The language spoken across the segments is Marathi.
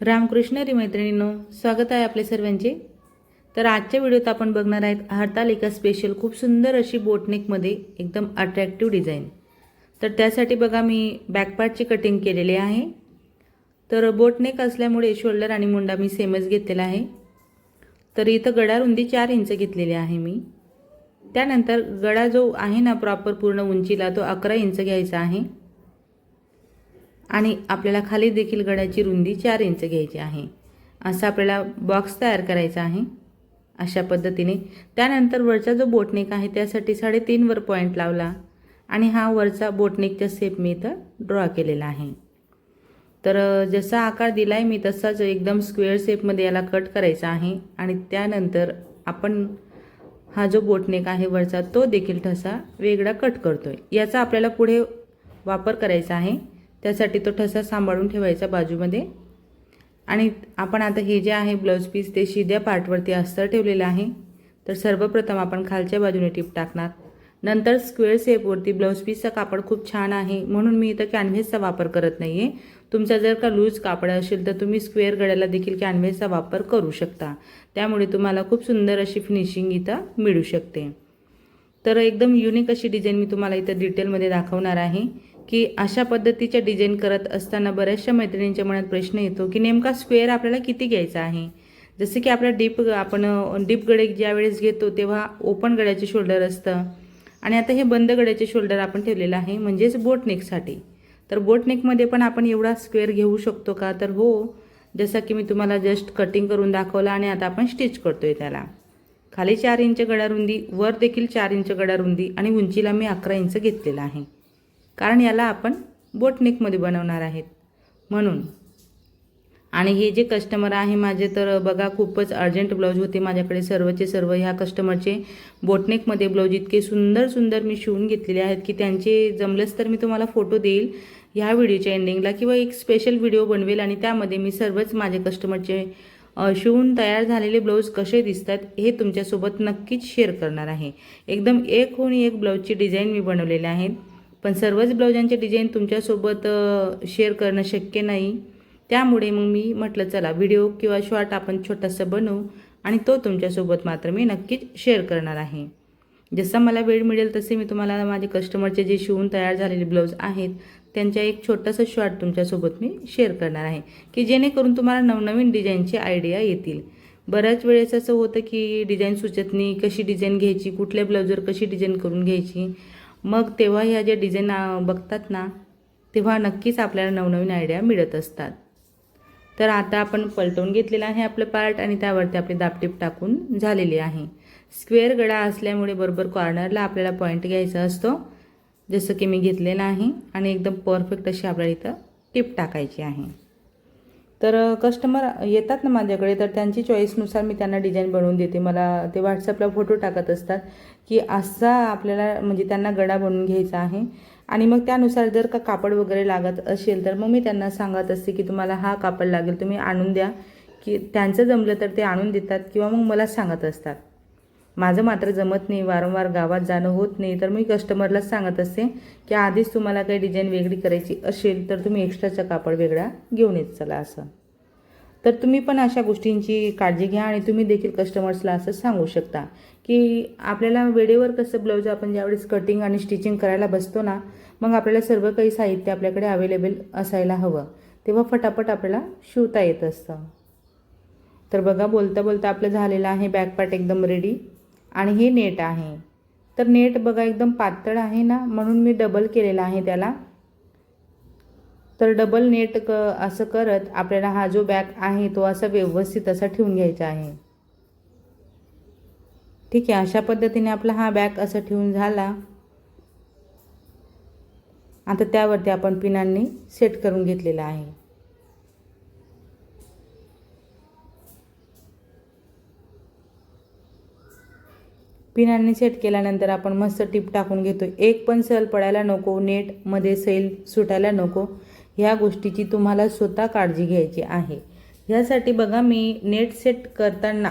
रामकृष्ण मैत्रिणींनो स्वागत आहे आपले सर्वांचे. तर आजच्या व्हिडिओत आपण बघणार आहेत हरतालिका स्पेशल खूप सुंदर अशी बोटनेकमध्ये एकदम अट्रॅक्टिव्ह डिझाईन तर त्यासाठी बघा मी बॅकपार्टची कटिंग केलेली आहे. तर बोटनेक असल्यामुळे शोल्डर आणि मुंडा मी सेमच घेतलेला आहे. तर इथं गडा रुंदी चार इंच घेतलेली आहे मी. त्यानंतर गडा जो आहे ना प्रॉपर पूर्ण उंचीला तो अकरा इंच घ्यायचा आहे. आणि आपल्याला खाली देखील गळ्याची रुंदी चार इंच घ्यायची आहे. असा आपल्याला बॉक्स तयार करायचा आहे. अशा पद्धतीने त्यानंतर वरचा जो बोटनेक आहे त्यासाठी साडेतीनवर पॉईंट लावला आणि हा वरचा बोटनेकचा शेप मी इथं ड्रॉ केलेला आहे. तर जसा आकार दिला आहे मी तसाच एकदम स्क्वेअर शेपमध्ये याला कट करायचा आहे आणि त्यानंतर आपण हा जो बोटनेक आहे वरचा तो देखील ठसा वेगळा कट करतो आहे याचा आपल्याला पुढे वापर करायचा आहे. त्यासाठी तो ठसा सांभाळून ठेवायचा बाजूमध्ये. आणि आपण आता हे जे आहे ब्लाऊज पीस ते शिद्या पार्टवरती अस्तर ठेवलेलं आहे. तर सर्वप्रथम आपण खालच्या बाजूने टिप टाकणार. नंतर स्क्वेअर शेपवरती ब्लाऊज पीसचा कापड खूप छान आहे. म्हणून मी इथं कॅनव्हेसचा वापर करत नाही आहे तुमचा जर का लूज कापड असेल तर तुम्ही स्क्वेअर गड्याला देखील कॅनव्हेसचा वापर करू शकता. त्यामुळे तुम्हाला खूप सुंदर अशी फिनिशिंग इथं मिळू शकते. तर एकदम युनिक अशी डिझाईन मी तुम्हाला इथं डिटेलमध्ये दाखवणार आहे. की अशा पद्धतीच्या डिझाईन करत असताना बऱ्याचशा मैत्रिणींच्या मनात प्रश्न येतो की नेमका स्क्वेअर आपल्याला किती घ्यायचा आहे? जसं की आपल्या डीप आपण डीप गडे ज्या वेळेस घेतो तेव्हा ओपन गड्याचे शोल्डर असतं. आणि आता हे बंद गड्याचे शोल्डर आपण ठेवलेलं आहे म्हणजेच बोटनेकसाठी तर बोटनेकमध्ये पण आपण एवढा स्क्वेअर घेऊ शकतो का? तर हो जसं की मी तुम्हाला जस्ट कटिंग करून दाखवलं आणि आता आपण स्टिच करतोय त्याला. खाली चार इंच गडा रुंदी वर देखील चार इंच गडा रुंदी आणि उंचीला मी अकरा इंच घेतलेला आहे. कारण याला आपण बोटनेकमध्ये बनवणार आहेत. म्हणून. आणि हे जे कस्टमर आहे माझे तर बघा खूपच अर्जंट ब्लाऊज होते माझ्याकडे. सर्वचे सर्व ह्या कस्टमरचे बोटनेकमध्ये ब्लाऊज इतके सुंदर सुंदर मी शिवून घेतलेले आहेत की त्यांचे जमलंच तर मी तुम्हाला फोटो देईल ह्या व्हिडिओच्या एंडिंगला किंवा एक स्पेशल व्हिडिओ बनवेल आणि त्यामध्ये मी सर्वच माझे कस्टमरचे शिवून तयार झालेले ब्लाऊज कसे दिसतात हे तुमच्यासोबत नक्कीच शेअर करणार आहे. एकदम एक होऊन एक ब्लाऊजची डिझाईन मी बनवलेले आहेत पण सर्वच ब्लाऊजांचे डिझाईन तुमच्यासोबत शेअर करणं शक्य नाही. त्यामुळे मग मी म्हटलं चला व्हिडिओ किंवा शॉर्ट आपण छोटासा बनवू. आणि तो तुमच्यासोबत मात्र मी नक्कीच शेअर करणार आहे. जसं मला वेळ मिळेल तसे मी तुम्हाला माझे कस्टमरचे जे शिवून तयार झालेले ब्लाऊज आहेत त्यांच्या एक छोटंसं शॉर्ट तुमच्यासोबत मी शेअर करणार आहे की जेणेकरून तुम्हाला नवनवीन डिझाईनची आयडिया येतील. बऱ्याच वेळेस असं होतं की डिझाईन सुचत नाही कशी डिझाईन घ्यायची कुठल्या ब्लाऊजवर कशी डिझाईन करून घ्यायची मग तेव्हा ह्या ज्या डिझाईन बघतात ना तेव्हा नक्कीच आपल्याला नवनवीन आयडिया मिळत असतात. तर आता आपण पलटवून घेतलेलं आहे आपलं पार्ट आणि त्यावरती आपली दापटीप टाकून झालेली आहे. स्क्वेअर गडा असल्यामुळे बरोबर कॉर्नरला आपल्याला पॉईंट घ्यायचा असतो. जसं की मी घेतलेलं आहे आणि एकदम परफेक्ट अशी आपल्याला इथं टिप टाकायची आहे. तर कस्टमर येतात ना माझ्याकडे तर त्यांची चॉईसनुसार मी त्यांना डिझाईन बनवून देते. मला ते व्हॉट्सअपला फोटो टाकत असतात की असा आपल्याला म्हणजे त्यांना गडा बनवून घ्यायचा आहे. आणि मग त्यानुसार जर का कापड वगैरे लागत असेल तर मग मी त्यांना सांगत असते की तुम्हाला हा कापड लागेल तुम्ही आणून द्या. की त्यांचं जमलं तर ते आणून देतात किंवा मग मला सांगत असतात. माझं मात्र जमत नाही वारंवार गावात जाणं होत नाही. तर मी कस्टमरलाच सांगत असते की आधीच तुम्हाला काही डिझाईन वेगळी करायची असेल तर तुम्ही एक्स्ट्राचा कापड वेगळा घेऊन येत चला असं. तर तुम्ही पण अशा गोष्टींची काळजी घ्या आणि तुम्ही देखील कस्टमर्सला असं सांगू शकता की आपल्याला वेळेवर कसं ब्लाऊज आपण ज्यावेळेस कटिंग आणि स्टिचिंग करायला बसतो ना मग आपल्याला सर्व काही साहित्य आपल्याकडे अवेलेबल असायला हवं. तेव्हा फटाफट आपल्याला शिवता येत असतं. तर बघा बोलता बोलता आपलं झालेलं आहे बॅकपार्ट एकदम रेडी आणि हे नेट आहे. तर नेट बघा एकदम पातळ आहे ना म्हणून मी डबल केलेला आहे त्याला. तर डबल नेट क असं करत आपल्याला हा जो बॅग आहे तो असा व्यवस्थित असा ठेवून घ्यायचा आहे. ठीक आहे अशा पद्धतीने आपला हा बॅग असा ठेवून झाला. आता त्यावरती आपण पिनांनी सेट करून घेतलेला आहे. पिनांनी सेट केल्यानंतर आपण मस्त टीप टाकून घेतो एक पण सैल पडायला नको नेटमध्ये सैल सुटायला नको. ह्या गोष्टीची तुम्हाला स्वतः काळजी घ्यायची आहे. ह्यासाठी बघा मी नेट सेट करताना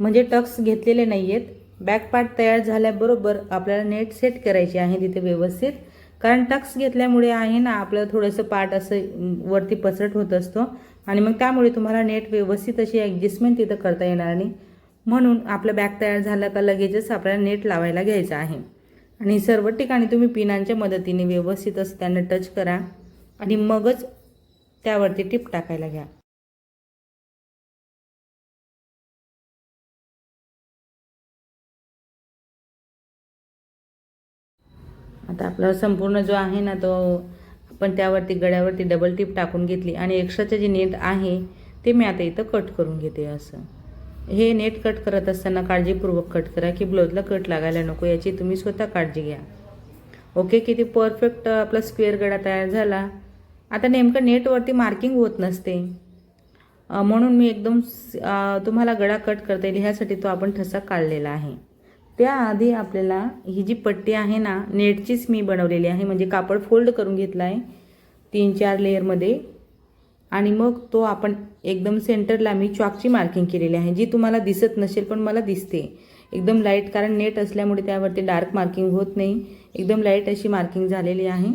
म्हणजे टक्स घेतलेले नाही आहेत बॅकपार्ट तयार झाल्याबरोबर आपल्याला नेट सेट करायची आहे तिथे व्यवस्थित. कारण टक्स घेतल्यामुळे आहे ना आपलं थोडंसं पार्ट असं वरती पसरट होत असतो. आणि मग त्यामुळे तुम्हाला नेट व्यवस्थित अशी ॲडजस्टमेंट तिथं करता येणार नाही. म्हणून आपलं बॅग तयार झालं का लगेचच आपल्याला नेट लावायला घ्यायचं आहे. आणि सर्व ठिकाणी तुम्ही पिनांच्या मदतीने व्यवस्थित असं त्यांना टच करा आणि मगच त्यावरती टिप टाकायला घ्या. आता आपला संपूर्ण जो आहे ना तो आपण त्यावरती गळ्यावरती डबल टिप टाकून घेतली आणि एक्स्ट्राचं जे नेट आहे ते मी आता इथं कट करून घेते असं. हे नेट कट करत असताना काळजीपूर्वक कट करा की ब्लाऊजला कट लागायला नको याची तुम्ही स्वतः काळजी घ्या. ओके किती परफेक्ट आपला स्क्वेअर गडा तयार झाला. आता नेमकं नेटवरती मार्किंग होत नसते. म्हणून मी एकदम तुम्हाला गळा कट करता येईल ह्यासाठी तो आपण ठसा काढलेला आहे. त्याआधी आपल्याला ही जी पट्टी आहे ना नेटचीच मी बनवलेली आहे म्हणजे कापड फोल्ड करून घेतला आहे तीन चार लेअरमध्ये आणि मग तो आपण एकदम सेंटरला मी चॉकची मार्किंग केलेली आहे जी तुम्हाला दिसत नसेल पण मला दिसते. एकदम लाइट कारण नेट असल्यामुळे त्यावरती डार्क मार्किंग होत नाही. एकदम लाइट अशी मार्किंग झालेली आहे.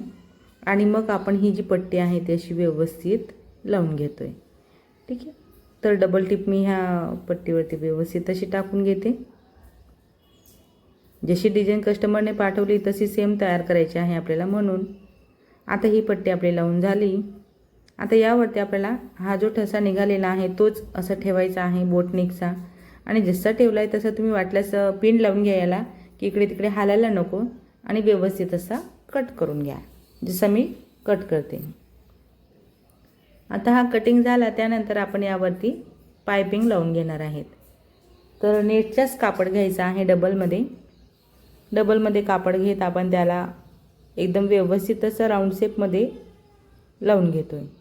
आणि मग आपण ही जी पट्टी आहे ती अशी व्यवस्थित लावून घेतो आहे ठीक आहे? तर डबल टिप मी ह्या पट्टीवरती व्यवस्थित अशी टाकून घेते. जशी डिझाईन कस्टमरने पाठवली तशी सेम तयार करायची आहे आपल्याला म्हणून. आता ही पट्टी आपली लावून झाली. आता यावरती आपल्याला हा जो ठसा निघालेला आहे तोच असा ठेवायचा आहे बोटनिकचा आणि जसा ठेवला आहे तसा तुम्ही वाटल्यास पिन लावून घ्या याला. की इकडे तिकडे हालायला नको. आणि व्यवस्थित असा कट करून घ्या. जसं मी कट करते. आता हा कटिंग झाला त्यानंतर आपण यावरती पायपिंग लावून घेणार आहेत. तर नेटचाच कापड घ्यायचा आहे डबलमध्ये. डबलमध्ये कापड घेत आपण त्याला एकदम व्यवस्थित असं राऊंड शेपमध्ये लावून घेतो आहे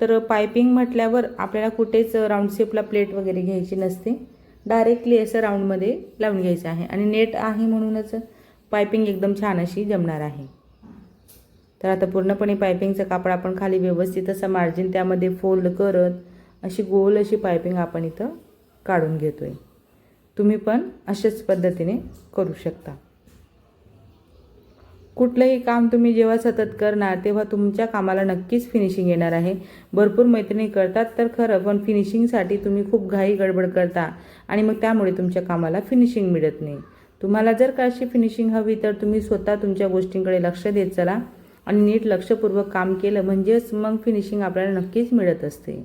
तर पायपिंग म्हटल्यावर आपल्याला कुठेच राऊंड शेपला प्लेट वगैरे घ्यायची नसते. डायरेक्टली असं राऊंडमध्ये लावून घ्यायचं आहे. आणि नेट आहे म्हणूनच पायपिंग एकदम छान अशी जमणार आहे. तर आता पूर्णपणे पायपिंगचं कापड आपण खाली व्यवस्थित असं मार्जिन त्यामध्ये फोल्ड करत अशी गोल अशी पायपिंग आपण इथं काढून घेतो आहे तुम्ही पण अशाच पद्धतीने करू शकता. कुठलंही काम तुम्ही जेव्हा सतत करणार तेव्हा तुमच्या कामाला नक्कीच फिनिशिंग येणार आहे. भरपूर मैत्रिणी करतात तर खरं पण फिनिशिंगसाठी तुम्ही खूप घाई गडबड करता आणि मग त्यामुळे तुमच्या कामाला फिनिशिंग मिळत नाही. तुम्हाला जर का अशी फिनिशिंग हवी तर तुम्ही स्वतः तुमच्या गोष्टींकडे लक्ष देत चला आणि नीट लक्षपूर्वक काम केलं म्हणजेच मग फिनिशिंग आपल्याला नक्कीच मिळत असते.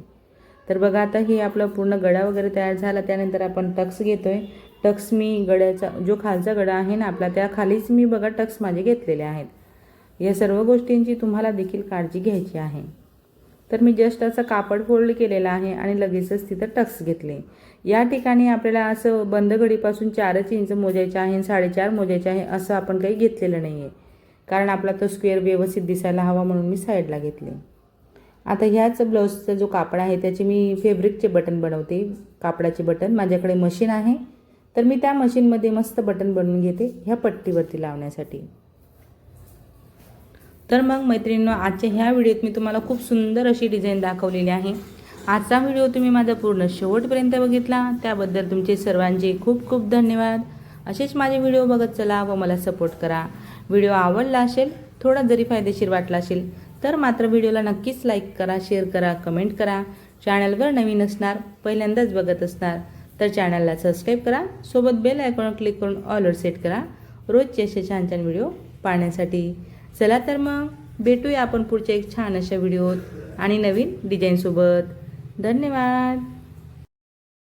तर बघा आता हे आपलं पूर्ण गडा वगैरे तयार झाला त्यानंतर आपण टक्स घेतोय. टक्स मी गड्याचा जो खालचा गडा आहे ना आपला त्या खालीच मी बघा टक्स माझे घेतलेले आहेत. या सर्व गोष्टींची तुम्हाला देखील काळजी घ्यायची आहे. तर मी जस्ट असं कापड फोल्ड केलेलं आहे आणि लगेचच तिथं टक्स घेतले. या ठिकाणी आपल्याला असं बंद घडीपासून चारच इंच मोजायचं आहे आणि साडेचार मोजायचे आहे असं आपण काही घेतलेलं नाही आहे कारण आपला तो स्क्वेअर व्यवस्थित दिसायला हवा म्हणून मी साईडला घेतले. आता ह्याच ब्लाऊजचा जो कापड आहे त्याचे मी फेब्रिकचे बटन बनवते. कापडाचे बटन माझ्याकडे मशीन आहे. तर मी त्या मशीनमध्ये मस्त बटन बनवून घेते ह्या पट्टीवरती लावण्यासाठी. तर मग मैत्रिणींनो आजच्या ह्या व्हिडिओत मी तुम्हाला खूप सुंदर अशी डिझाईन दाखवलेली आहे. आजचा व्हिडिओ तुम्ही माझा पूर्ण शेवटपर्यंत बघितला. त्याबद्दल तुमचे सर्वांचे खूप खूप धन्यवाद. असेच माझे व्हिडिओ बघत चला व मला सपोर्ट करा. व्हिडिओ आवडला असेल थोडा जरी फायदेशीर वाटला असेल तर मात्र व्हिडिओला नक्कीच लाईक करा शेअर करा कमेंट करा. चॅनलवर नवीन असणार पहिल्यांदाच बघत असणार तर चॅनलला सबस्क्राईब करा. सोबत बेल आयकॉनवर क्लिक करून ऑलवर सेट करा. रोजचे असे छान छान व्हिडिओ पाहण्यासाठी. चला तर मग भेटूया आपण पुढच्या एक छान अशा व्हिडिओत आणि नवीन डिझाईनसोबत धन्यवाद.